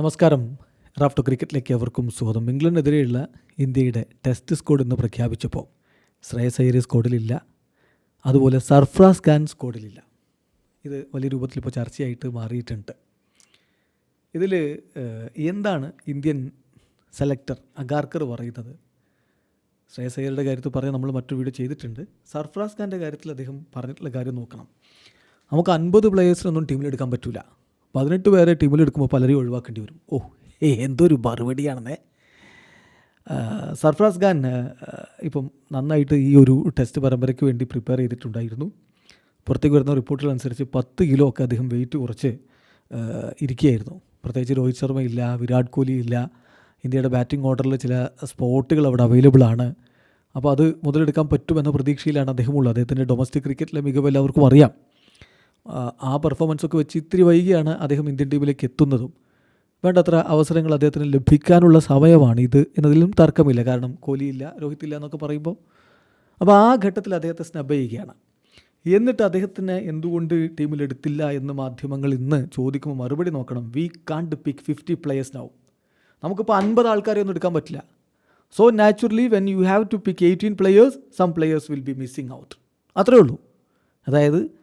നമസ്കാരം. റാഫ്റ്റോ ക്രിക്കറ്റിലേക്ക് അവർക്കും സ്വാഗതം. ഇംഗ്ലണ്ടിനെതിരെയുള്ള ഇന്ത്യയുടെ ടെസ്റ്റ് സ്കോഡ് ഇന്ന് പ്രഖ്യാപിച്ചപ്പോൾ ശ്രേയസ് അയ്യർ സ്കോഡിലില്ല അതുപോലെ സർഫ്രാസ് ഖാൻ സ്കോഡിലില്ല ഇത് വലിയ രൂപത്തിൽ ഇപ്പോൾ ചർച്ചയായിട്ട് മാറിയിട്ടുണ്ട്. ഇതിൽ എന്താണ് ഇന്ത്യൻ സെലക്ടർ അഗാർക്കർ പറയുന്നത്? ശ്രേയസ് അയ്യരുടെ കാര്യത്തിൽ പറയാൻ നമ്മൾ മറ്റൊരു വീഡിയോ ചെയ്തിട്ടുണ്ട്. സർഫ്രാസ് ഖാന്റെ കാര്യത്തിൽ അദ്ദേഹം പറഞ്ഞിട്ടുള്ള കാര്യം നോക്കണം. നമുക്ക് അൻപത് പ്ലേയേഴ്സിനൊന്നും ടീമിലെടുക്കാൻ പറ്റില്ല പതിനെട്ട് പേരെ ടീമിലെടുക്കുമ്പോൾ പലരെയും ഒഴിവാക്കേണ്ടി വരും. ഓ എന്തൊരു മറുപടിയാണെന്നേ. സർഫ്രാസ് ഖാൻ ഇപ്പം നന്നായിട്ട് ഈ ഒരു ടെസ്റ്റ് പരമ്പരയ്ക്ക് വേണ്ടി പ്രിപ്പയർ ചെയ്തിട്ടുണ്ടായിരുന്നു. പുറത്തേക്ക് വരുന്ന റിപ്പോർട്ടുകളനുസരിച്ച് പത്ത് കിലോ ഒക്കെ അദ്ദേഹം വെയിറ്റ് കുറച്ച് ഇരിക്കുകയായിരുന്നു. പ്രത്യേകിച്ച് രോഹിത് ശർമ്മ ഇല്ല വിരാട് കോഹ്ലി ഇല്ല. ഇന്ത്യയുടെ ബാറ്റിംഗ് ഓർഡറിൽ ചില സ്പോട്ടുകൾ അവിടെ അവൈലബിൾ ആണ്. അപ്പോൾ അത് മുതലെടുക്കാൻ പറ്റുമെന്ന പ്രതീക്ഷയിലാണ് അദ്ദേഹമുള്ളത് അദ്ദേഹത്തിന്റെ ഡൊമസ്റ്റിക് ക്രിക്കറ്റിലെ മികവ് എല്ലാവർക്കും അറിയാം. ആ, പെർഫോമൻസ് ഒക്കെ വെച്ച് ഇത്തിരി വൈകിയാണ് അദ്ദേഹം ഇന്ത്യൻ ടീമിലേക്ക് എത്തുന്നതും. വേണ്ടത്ര അവസരങ്ങൾ അദ്ദേഹത്തിന് ലഭിക്കാനുള്ള സമയമാണ് ഇത് എന്നതിലും തർക്കമില്ല. കാരണം കോഹ്ലി ഇല്ല രോഹിത് ഇല്ല എന്നൊക്കെ പറയുമ്പോൾ അപ്പോൾ ആ ഘട്ടത്തിൽ അദ്ദേഹത്തെ സ്നബ് ചെയ്യുകയാണ്. എന്നിട്ട് അദ്ദേഹത്തിന് എന്തുകൊണ്ട് ടീമിലെടുത്തില്ല എന്ന് മാധ്യമങ്ങൾ ഇന്ന് ചോദിക്കുമ്പോൾ മറുപടി നോക്കണം. വി കാണ്ട് പിക്ക് ഫിഫ്റ്റി പ്ലേയേഴ്സ് നൗ നമുക്കിപ്പോൾ അൻപത് ആൾക്കാരെ ഒന്നും എടുക്കാൻ പറ്റില്ല. So naturally when you have to pick eighteen players some players will be missing out അത്രേ ഉള്ളൂ. അതായത്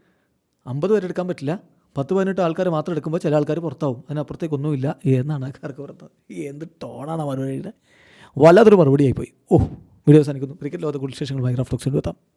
അമ്പത് പേരെ എടുക്കാൻ പറ്റില്ല. പത്ത് പതിനെട്ട് ആൾക്കാർ മാത്രം എടുക്കുമ്പോൾ ചില ആൾക്കാർ പുറത്താവും. അതിനപ്പുറത്തേക്കൊന്നുമില്ല. എന്നാണ് ആൾക്കാർക്ക് പറഞ്ഞത് എന്ത് ടോണാണ് മറുപടിയുടെ വല്ലാത്തൊരു മറുപടിയായിപ്പോയി. ഓ വീഡിയോ സാധിക്കുന്നു ക്രിക്കറ്റ് ലോകത്തെ കൂടുതൽ ഭയങ്കര മൈക്രോഫ്ലോക്സ് എത്താം.